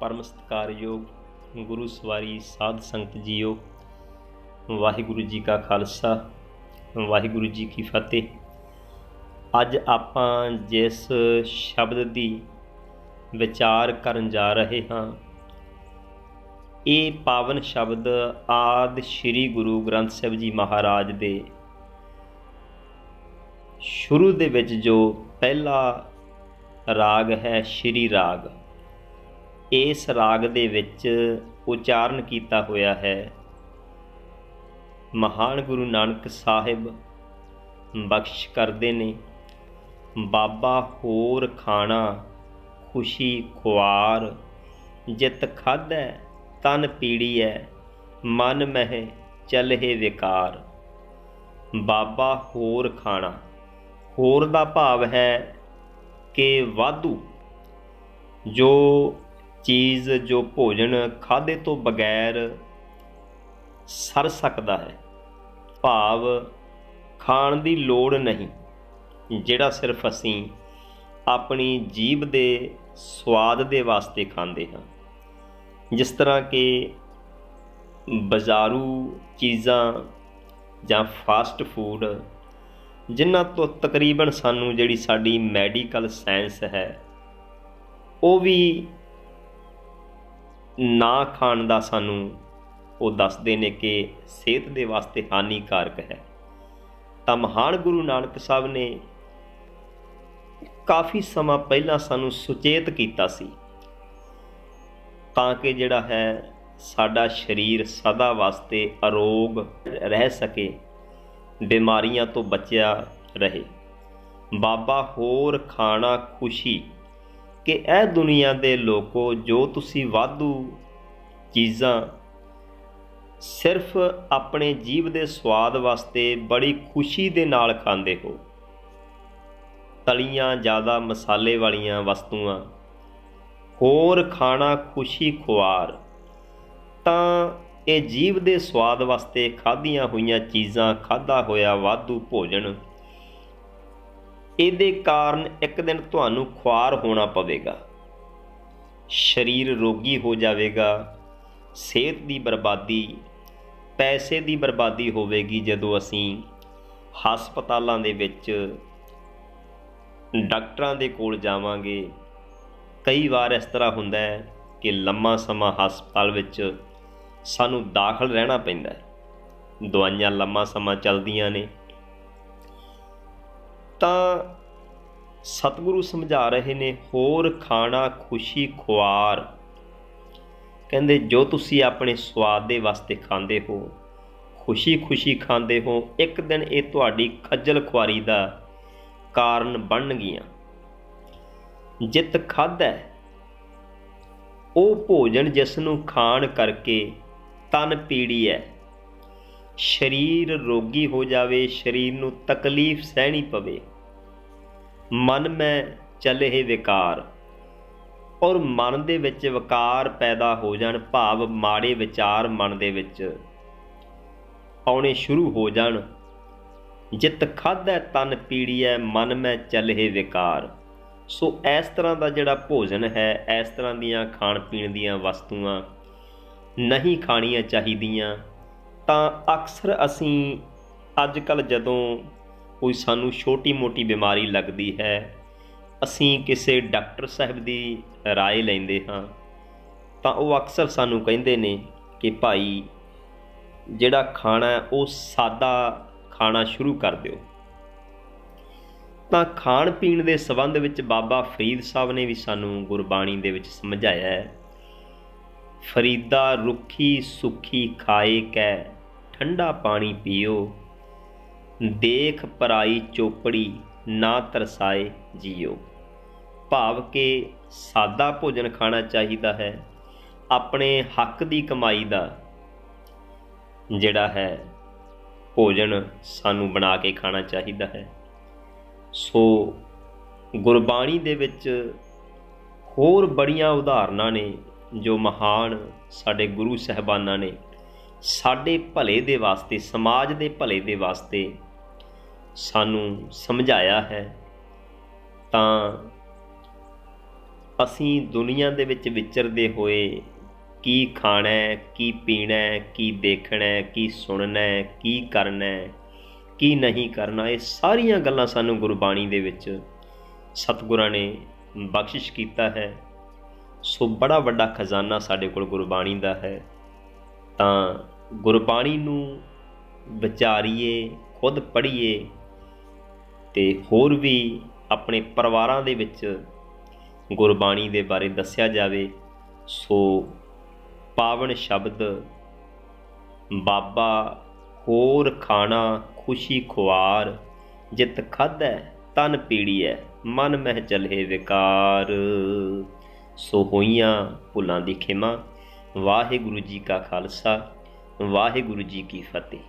ਪਰਮ ਸਤਿਕਾਰਯੋਗ ਗੁਰੂ ਸਵਾਰੀ ਸਾਧ ਸੰਗਤ ਜੀਓ, ਵਾਹਿਗੁਰੂ ਜੀ ਕਾ ਖਾਲਸਾ, ਵਾਹਿਗੁਰੂ ਜੀ ਕੀ ਫਤਿਹ। ਅੱਜ ਆਪਾਂ ਜਿਸ ਸ਼ਬਦ ਦੀ ਵਿਚਾਰ ਕਰਨ ਜਾ ਰਹੇ ਹਾਂ, ਇਹ ਪਾਵਨ ਸ਼ਬਦ ਆਦ ਸ੍ਰੀ ਗੁਰੂ ਗ੍ਰੰਥ ਸਾਹਿਬ ਜੀ ਮਹਾਰਾਜ ਦੇ ਸ਼ੁਰੂ ਦੇ ਵਿੱਚ ਜੋ ਪਹਿਲਾ ਰਾਗ ਹੈ, ਸ਼੍ਰੀ ਰਾਗ। ਇਸ ਰਾਗ ਦੇ ਵਿੱਚ ਉਚਾਰਨ ਕੀਤਾ ਹੋਇਆ ਹੈ। ਮਹਾਨ ਗੁਰੂ ਨਾਨਕ ਸਾਹਿਬ ਬਖਸ਼ ਕਰਦੇ ਨੇ। ਬਾਬਾ ਹੋਰ ਖਾਣਾ, ਖੁਸ਼ੀ ਖੁਆਰ, ਜਿਤ ਖਾਧੈ, ਤਨ ਪੀੜੀ ਪੀੜੀਐ, ਮਨ ਮਹਿ ਚਲਹਿ ਵਿਕਾਰ। ਬਾਬਾ ਹੋਰ ਖਾਣਾ, ਹੋਰ ਦਾ ਭਾਵ ਹੈ ਕਿ ਵਾਧੂ। ਜੋ ਚੀਜ਼ ਜੋ ਭੋਜਨ ਖਾਦੇ ਤੋਂ ਬਗੈਰ ਸਰ ਸਕਦਾ ਹੈ। ਭਾਵ ਖਾਣ ਦੀ ਲੋੜ ਨਹੀਂ, ਜਿਹੜਾ ਸਿਰਫ ਅਸੀਂ ਆਪਣੀ ਜੀਭ ਦੇ ਸਵਾਦ ਦੇ ਵਾਸਤੇ ਖਾਂਦੇ ਹਾਂ। ਜਿਸ ਤਰ੍ਹਾਂ ਕਿ ਬਾਜ਼ਾਰੂ ਚੀਜ਼ਾਂ ਜਾਂ ਫਾਸਟ ਫੂਡ ਜਿਨ੍ਹਾਂ ਤੋਂ ਤਕਰੀਬਨ ਸਾਨੂੰ ਜਿਹੜੀ ਸਾਡੀ ਮੈਡੀਕਲ ਸਾਇੰਸ ਹੈ, ਉਹ ਵੀ ਨਾ ਖਾਣ ਦਾ ਸਾਨੂੰ ਉਹ ਦੱਸਦੇ ਨੇ ਕਿ ਸਿਹਤ ਦੇ ਵਾਸਤੇ ਹਾਨੀਕਾਰਕ ਹੈ। ਤਾਂ ਮਹਾਨ ਗੁਰੂ ਨਾਨਕ ਸਾਹਿਬ ਨੇ ਕਾਫੀ ਸਮਾਂ ਪਹਿਲਾਂ ਸਾਨੂੰ ਸੁਚੇਤ ਕੀਤਾ ਸੀ ਤਾਂ ਕਿ ਜਿਹੜਾ ਹੈ ਸਾਡਾ ਸਰੀਰ ਸਦਾ ਵਾਸਤੇ ਅਰੋਗ ਰਹਿ ਸਕੇ, ਬਿਮਾਰੀਆਂ ਤੋਂ ਬਚਿਆ ਰਹੇ। ਬਾਬਾ, ਹੋਰ ਖਾਣਾ ਖੁਸ਼ੀ ਕਿ ਇਹ ਦੁਨੀਆ ਦੇ ਲੋਕੋ ਜੋ ਤੁਸੀਂ ਵਾਧੂ ਚੀਜ਼ਾਂ ਸਿਰਫ ਆਪਣੇ ਜੀਵ ਦੇ ਸਵਾਦ ਵਾਸਤੇ ਬੜੀ ਖੁਸ਼ੀ ਦੇ ਨਾਲ ਖਾਂਦੇ ਹੋ। ਤਲੀਆਂ ਜ਼ਿਆਦਾ ਮਸਾਲੇ ਵਾਲੀਆਂ ਵਸਤੂਆਂ, ਹੋਰ ਖਾਣਾ ਖੁਸ਼ੀ ਖੁਆਰ, ਤਾਂ ਇਹ ਜੀਵ ਦੇ ਸਵਾਦ ਵਾਸਤੇ ਖਾਧੀਆਂ ਹੋਈਆਂ ਚੀਜ਼ਾਂ ਖਾਦਾ ਹੋਇਆ ਵਾਧੂ ਭੋਜਨ ਇਹਦੇ ਕਾਰਨ ਇੱਕ ਦਿਨ ਤੁਹਾਨੂੰ ਖੁਆਰ ਹੋਣਾ ਪਵੇਗਾ। ਸਰੀਰ ਰੋਗੀ ਹੋ ਜਾਵੇਗਾ, ਸਿਹਤ ਦੀ ਬਰਬਾਦੀ, ਪੈਸੇ ਦੀ ਬਰਬਾਦੀ ਹੋਵੇਗੀ ਜਦੋਂ ਅਸੀਂ ਹਸਪਤਾਲਾਂ ਦੇ ਵਿੱਚ ਡਾਕਟਰਾਂ ਦੇ ਕੋਲ ਜਾਵਾਂਗੇ। ਕਈ ਵਾਰ ਇਸ ਤਰ੍ਹਾਂ ਹੁੰਦਾ ਹੈ ਕਿ ਲੰਮਾ ਸਮਾਂ ਹਸਪਤਾਲ ਵਿੱਚ ਸਾਨੂੰ ਦਾਖਲ ਰਹਿਣਾ ਪੈਂਦਾ ਹੈ। ਦਵਾਈਆਂ ਲੰਮਾ ਸਮਾਂ ਚੱਲਦੀਆਂ ਨੇ। ਤਾਂ ਸਤਿਗੁਰੂ ਸਮਝਾ ਰਹੇ ਨੇ, ਹੋਰ ਖਾਣਾ ਖੁਸ਼ੀ ਖੁਆਰ। ਕਹਿੰਦੇ, ਜੋ ਤੁਸੀਂ ਆਪਣੇ ਸਵਾਦ ਦੇ ਵਾਸਤੇ ਖਾਂਦੇ ਹੋ, ਖੁਸ਼ੀ ਖੁਸ਼ੀ ਖਾਂਦੇ ਹੋ, ਇੱਕ ਦਿਨ ਇਹ ਤੁਹਾਡੀ ਖੱਜਲ ਖੁਆਰੀ ਦਾ ਕਾਰਨ ਬਣਨਗੀਆਂ। ਜਿਤ ਖਾਦਾ ਉਹ ਭੋਜਨ ਜਿਸ ਨੂੰ ਖਾਣ ਕਰਕੇ ਤਨ ਪੀੜੀ ਹੈ। ਸਰੀਰ ਰੋਗੀ ਹੋ ਜਾਵੇ, ਸਰੀਰ ਨੂੰ ਤਕਲੀਫ ਸਹਿਣੀ ਪਵੇ। ਮਨ ਮੈਂ ਚੱਲੇ ਵਿਕਾਰ। ਔਰ ਮਨ ਦੇ ਵਿੱਚ ਵਿਕਾਰ ਪੈਦਾ ਹੋ ਜਾਣ, ਭਾਵ ਮਾੜੇ ਵਿਚਾਰ ਮਨ ਦੇ ਵਿੱਚ ਆਉਣੇ ਸ਼ੁਰੂ ਹੋ ਜਾਣ। ਜਿਤ ਖਾਦਾ ਤਨ ਪੀੜੀਐ, ਮਨ ਮੈਂ ਚੱਲੇ ਵਿਕਾਰ। ਸੋ ਇਸ ਤਰ੍ਹਾਂ ਦਾ ਜਿਹੜਾ ਭੋਜਨ ਹੈ, ਇਸ ਤਰ੍ਹਾਂ ਦੀਆਂ ਖਾਣ ਪੀਣ ਦੀਆਂ ਵਸਤੂਆਂ ਨਹੀਂ ਖਾਣੀਆਂ ਚਾਹੀਦੀਆਂ, ਤਾਂ ਅਕਸਰ ਅਸੀਂ ਅੱਜ ਕੱਲ ਜਦੋਂ ਕੋਈ ਸਾਨੂੰ ਛੋਟੀ-ਮੋਟੀ ਬਿਮਾਰੀ ਲੱਗਦੀ ਹੈ ਅਸੀਂ ਕਿਸੇ ਡਾਕਟਰ ਸਾਹਿਬ ਦੀ رائے ਲੈਂਦੇ ਹਾਂ ਤਾਂ ਉਹ ਅਕਸਰ ਸਾਨੂੰ ਕਹਿੰਦੇ ਨੇ ਕਿ ਭਾਈ ਜਿਹੜਾ ਖਾਣਾ ਉਹ ਸਾਦਾ ਖਾਣਾ ਸ਼ੁਰੂ ਕਰ ਦਿਓ ਤਾਂ ਖਾਣ ਪੀਣ ਦੇ ਸਬੰਧ ਵਿੱਚ ਬਾਬਾ ਫਰੀਦ ਸਾਹਿਬ ਨੇ ਵੀ ਸਾਨੂੰ ਗੁਰਬਾਣੀ ਦੇ ਵਿੱਚ ਸਮਝਾਇਆ ਹੈ ਫਰੀਦਾ ਰੁੱਖੀ ਸੁਖੀ ਖਾਏ ਕੈ ਠੰਡਾ ਪਾਣੀ ਪੀਓ ਦੇਖ ਪਰਾਈ ਚੋਪੜੀ ਨਾ ਤਰਸਾਏ ਜੀਓ। ਭਾਵ ਕਿ ਸਾਦਾ ਭੋਜਨ ਖਾਣਾ ਚਾਹੀਦਾ ਹੈ, ਆਪਣੇ ਹੱਕ ਦੀ ਕਮਾਈ ਦਾ ਜਿਹੜਾ ਹੈ, ਭੋਜਨ ਸਾਨੂੰ ਬਣਾ ਕੇ ਖਾਣਾ ਚਾਹੀਦਾ ਹੈ। ਸੋ ਗੁਰਬਾਣੀ ਦੇ ਵਿੱਚ ਹੋਰ ਬੜੀਆਂ ਉਦਾਹਰਨਾਂ ਨੇ ਜੋ ਮਹਾਨ ਸਾਡੇ ਗੁਰੂ ਸਹਿਬਾਨਾਂ ਨੇ ਸਾਡੇ ਭਲੇ ਦੇ ਵਾਸਤੇ, ਸਮਾਜ ਦੇ ਭਲੇ ਦੇ ਵਾਸਤੇ ਸਾਨੂੰ ਸਮਝਾਇਆ ਹੈ, ਤਾਂ ਅਸੀਂ ਦੁਨੀਆ ਦੇ ਵਿੱਚ ਵਿਚਰਦੇ ਹੋਏ ਕੀ ਖਾਣਾ ਹੈ, ਕੀ ਪੀਣਾ ਹੈ, ਕੀ ਦੇਖਣਾ ਹੈ, ਕੀ ਸੁਣਨਾ ਹੈ, ਕੀ ਕਰਨਾ ਹੈ, ਕੀ ਨਹੀਂ ਕਰਨਾ, ਇਹ ਸਾਰੀਆਂ ਗੱਲਾਂ ਸਾਨੂੰ ਗੁਰਬਾਣੀ ਦੇ ਵਿੱਚ ਸਤਿਗੁਰਾਂ ਨੇ ਬਖਸ਼ਿਸ਼ ਕੀਤਾ ਹੈ। ਸੋ ਬੜਾ ਵੱਡਾ ਖਜ਼ਾਨਾ ਸਾਡੇ ਕੋਲ ਗੁਰਬਾਣੀ ਦਾ ਹੈ। ਤਾਂ ਗੁਰਬਾਣੀ ਨੂੰ ਵਿਚਾਰੀਏ, ਖੁਦ ਪੜ੍ਹੀਏ ਤੇ ਹੋਰ ਵੀ ਆਪਣੇ ਪਰਿਵਾਰਾਂ ਦੇ ਵਿੱਚ ਗੁਰਬਾਣੀ ਦੇ ਬਾਰੇ ਦੱਸਿਆ ਜਾਵੇ, ਸੋ ਪਾਵਨ ਸ਼ਬਦ, ਬਾਬਾ ਹੋਰ ਖਾਣਾ ਖੁਸ਼ੀ ਖੁਆਰ, ਜਿਤ ਖਾਧੈ ਤਨ ਪੀੜੀਐ, ਮਨ ਮਹਿ ਚਲੇ ਵਿਕਾਰ। ਸੋ ਹੋਈਆਂ ਭੁੱਲਾਂ ਦੀ ਖਿਮਾ, ਵਾਹਿਗੁਰੂ ਜੀ ਕਾ ਖਾਲਸਾ, ਵਾਹਿਗੁਰੂ ਜੀ ਕੀ ਫਤਿਹ।